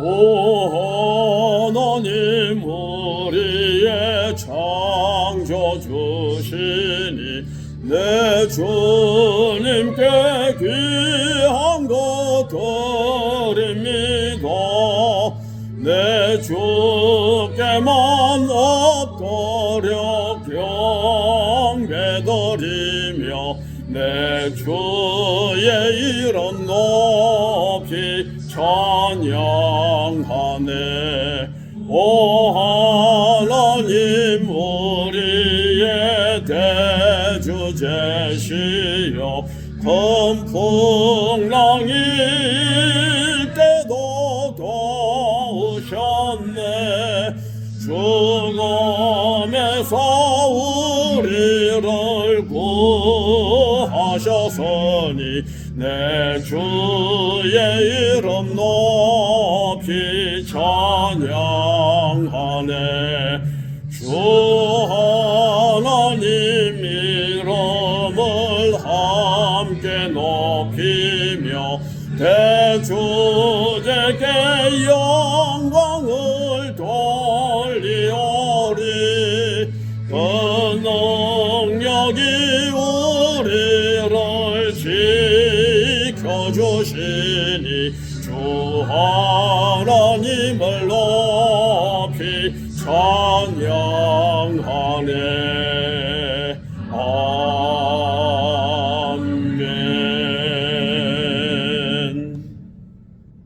오 하나님 우리의 창조 주시니 내 주님께 귀한 것 드립니다. 내 주께만 엎드려 경배드리며 내 주의 이름 높이 찬양하네 오 하나님 우리의 대주제시여. 큰 풍랑일 때도 도우셨네. 죽음에서 우리를 구 하셨으니 내 주의 이름 높이 찬양하네. 주 하나님 이름을 함께 높이며 대주제께 영광을 돌리오리. 그 능력이 지켜주시니 주 하나님을 높이 찬양하네. 아.